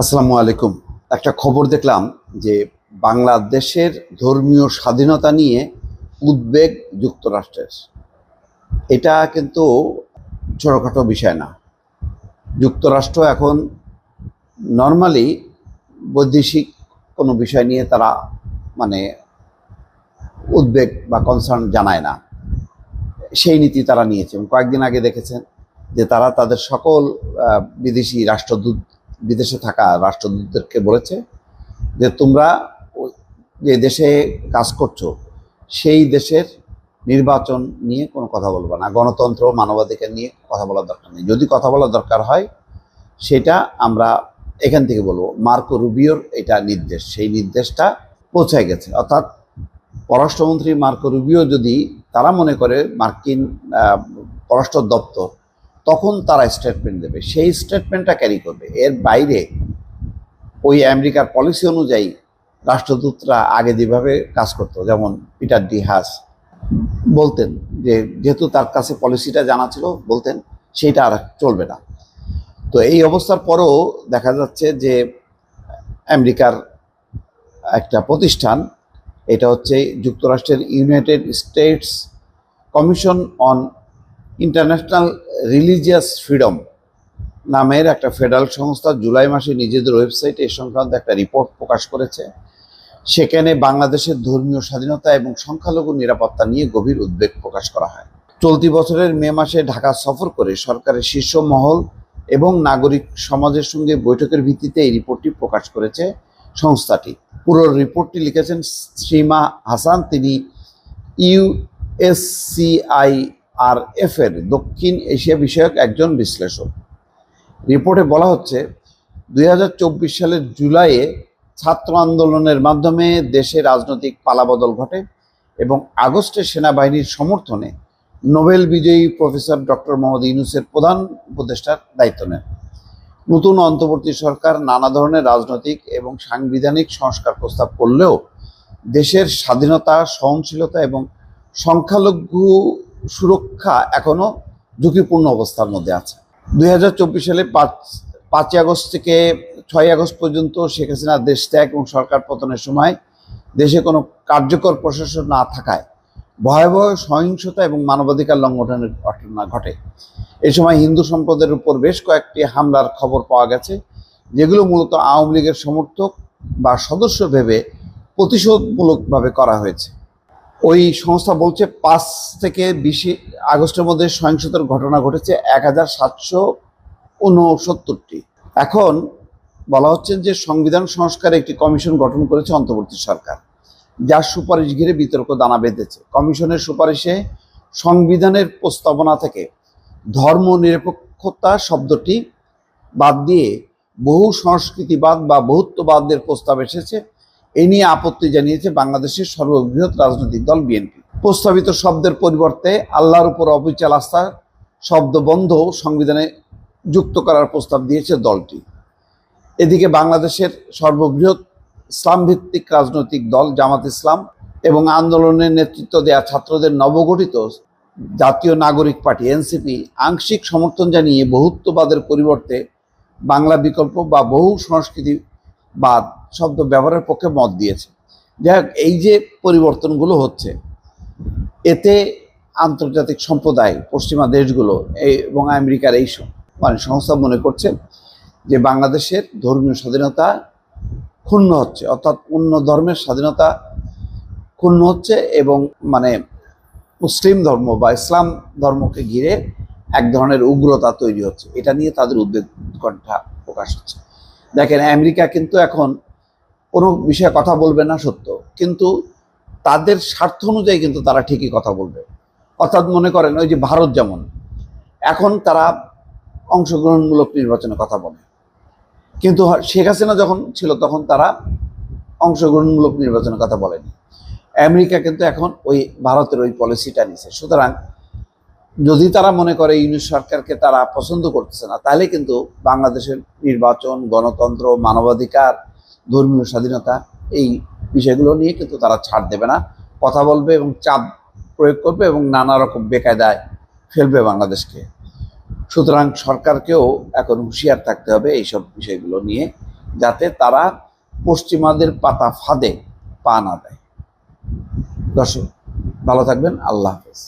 আসসালামু আলাইকুম। একটা খবর দেখলাম যে বাংলাদেশের ধর্মীয় স্বাধীনতা নিয়ে উদ্বেগ যুক্তরাষ্ট্রের। এটা কিন্তু ছোটোখাটো বিষয় না। যুক্তরাষ্ট্র এখন নর্মালি বৈদেশিক কোনো বিষয় নিয়ে তারা মানে উদ্বেগ বা কনসার্ন জানায় না। সেই নীতি তারা নিয়েছে। কয়েকদিন আগে দেখেছেন যে তারা তাদের সকল বিদেশি রাষ্ট্রদূত বিদেশে থাকা রাষ্ট্রদূতদেরকে বলেছে যে তোমরা যে দেশে কাজ করছ, সেই দেশের নির্বাচন নিয়ে কোনো কথা বলব না। গণতন্ত্র, মানবাধিকার নিয়ে কথা বলার দরকার নেই। যদি কথা বলার দরকার হয়, সেটা আমরা এখান থেকে বলব। মার্কো রুবিওর এটা নির্দেশ। সেই নির্দেশটা পৌঁছায় গেছে। অর্থাৎ পররাষ্ট্রমন্ত্রী মার্কো রুবিও যদি, তারা মনে করে মার্কিন পররাষ্ট্র দপ্তর তখন তারা স্টেটমেন্ট দেবে। সেই স্টেটমেন্টটা ক্যারি করবে। এর বাইরে ওই আমেরিকার পলিসি অনুযায়ী রাষ্ট্রদূতরা আগে যেভাবে কাজ করতো, যেমন পিটার ডি হাস বলতেন যে, যেহেতু তার কাছে পলিসিটা জানা ছিল, বলতেন, সেইটা আর চলবে না। তো এই অবস্থার পরেও দেখা যাচ্ছে যে, আমেরিকার একটা প্রতিষ্ঠান, এটা হচ্ছে যুক্তরাষ্ট্রের United States commission on international religious freedom নামের একটা ফেডারেল সংস্থা জুলাই মাসে নিজেদের ওয়েবসাইটে এ সংক্রান্ত একটা রিপোর্ট প্রকাশ করেছে। সেখানে বাংলাদেশের ধর্মীয় স্বাধীনতা এবং সংখ্যালঘু নিরাপত্তা নিয়ে গভীর উদ্বেগ প্রকাশ করা হয়। চলতি বছরের মে মাসে ঢাকা সফর করে সরকারের শীর্ষ মহল এবং নাগরিক সমাজের সঙ্গে বৈঠকের ভিত্তিতে এই রিপোর্টটি প্রকাশ করেছে সংস্থাটি। পুরো রিপোর্টটি লিখেছেন শ্রীমা হাসান, তিনি ইউএসসিআইআরএফ এর দক্ষিণ এশিয়া বিষয়ক একজন বিশ্লেষক। রিপোর্টে বলা হচ্ছে, দুই হাজার চব্বিশ সালের জুলাইয়ে ছাত্র আন্দোলনের মাধ্যমে দেশে রাজনৈতিক পালাবদল ঘটে এবং আগস্টে সেনাবাহিনীর সমর্থনে নোবেল বিজয়ী প্রফেসর ডক্টর মোহাম্মদ ইউনুসের প্রধান উপদেষ্টার দায়িত্ব নেন। নতুন অন্তর্বর্তী সরকার নানা ধরনের রাজনৈতিক এবং সাংবিধানিক সংস্কার প্রস্তাব করলেও দেশের স্বাধীনতা, সহনশীলতা এবং সংখ্যালঘু সুরক্ষা এখনও ঝুঁকিপূর্ণ অবস্থার মধ্যে আছে। দুই হাজার চব্বিশ সালে পাঁচ, পাঁচই আগস্ট থেকে ছয় আগস্ট পর্যন্ত শেখ হাসিনা দেশ ত্যাগ এবং সরকার পতনের সময় দেশে কোনো কার্যকর প্রশাসন না থাকায় ভয়াবহ সহিংসতা এবং মানবাধিকার লঙ্ঘনের ঘটনা ঘটে। এই সময় হিন্দু সম্প্রদায়ের উপর বেশ কয়েকটি হামলার খবর পাওয়া গেছে, যেগুলো মূলত আওয়ামী লীগের সমর্থক বা সদস্য ভেবে প্রতিশোধমূলকভাবে করা হয়েছে। ওই সংস্থা বলছে পাঁচ থেকে বিশে আগস্টের মধ্যে সহিংসতার ঘটনা ঘটেছে এক হাজার সাতশো উনসত্তরটি এখন বলা হচ্ছে যে সংবিধান সংস্কারে একটি কমিশন গঠন করেছে অন্তর্বর্তী সরকার, যার সুপারিশ ঘিরে বিতর্ক দানা বেঁধেছে। কমিশনের সুপারিশে সংবিধানের প্রস্তাবনা থেকে ধর্ম নিরপেক্ষতা শব্দটি বাদ দিয়ে বহু সংস্কৃতিবাদ বা বহুত্ববাদের প্রস্তাব এসেছে। এ নিয়ে আপত্তি জানিয়েছে বাংলাদেশের সর্ববৃহৎ রাজনৈতিক দল বিএনপি। প্রস্তাবিত শব্দের পরিবর্তে আল্লাহর উপর অবিচাল আস্থার শব্দ বন্ধ সংবিধানে যুক্ত করার প্রস্তাব দিয়েছে দলটি। এদিকে বাংলাদেশের সর্ববৃহৎ ইসলাম ভিত্তিক রাজনৈতিক দল জামাত ইসলাম এবং আন্দোলনের নেতৃত্ব দেয়া ছাত্রদের নবগঠিত জাতীয় নাগরিক পার্টি এনসিপি আংশিক সমর্থন জানিয়ে বহুত্ববাদের পরিবর্তে বাংলা বিকল্প বা বহু সংস্কৃতিবাদ শব্দ ব্যবহারের পক্ষে মত দিয়েছে। যাই এই যে পরিবর্তনগুলো হচ্ছে, এতে আন্তর্জাতিক সম্প্রদায়, পশ্চিমা দেশগুলো এবং আমেরিকার এই মানে সংস্থা মনে করছে যে বাংলাদেশের ধর্মীয় স্বাধীনতা ক্ষুণ্ণ হচ্ছে, অর্থাৎ অন্য ধর্মের স্বাধীনতা ক্ষুণ্ণ হচ্ছে এবং মানে মুসলিম ধর্ম বা ইসলাম ধর্মকে ঘিরে এক ধরনের উগ্রতা তৈরি হচ্ছে। এটা নিয়ে তাদের উদ্বেগ উৎকণ্ঠা প্রকাশ হচ্ছে। দেখেন, আমেরিকা কিন্তু এখন কোনো বিষয়ে কথা বলবে না সত্য। কিন্তু তাদের স্বার্থ অনুযায়ী কিন্তু তারা ঠিকই কথা বলবে। অর্থাৎ মনে করেন ওই যে ভারত যেমন, এখন তারা অংশগ্রহণমূলক নির্বাচনে কথা বলে। কিন্তু শেখ হাসিনা যখন ছিল তখন তারা অংশগ্রহণমূলক নির্বাচনের কথা বলেনি। আমেরিকা কিন্তু এখন ওই ভারতের ওই পলিসিটা নিছে। সুতরাং যদি তারা মনে করে ইউনিট সরকারকে তারা পছন্দ করতেছে না, তাহলে কিন্তু বাংলাদেশের নির্বাচন, গণতন্ত্র, মানবাধিকার ধর্মীয় স্বাধীনতা, এই বিষয়গুলো নিয়ে কিন্তু তারা ছাড় দেবে না। কথা বলবে এবং চাপ প্রয়োগ করবে এবং নানা রকম বেকায়দায় ফেলবে বাংলাদেশকে। সুতরাং সরকারকেও এখন হুঁশিয়ার থাকতে হবে এইসব বিষয়গুলো নিয়ে, যাতে তারা পশ্চিমাদের পাতা ফাঁদে পা না দেয়। দর্শক, ভালো থাকবেন। আল্লাহ হাফেজ।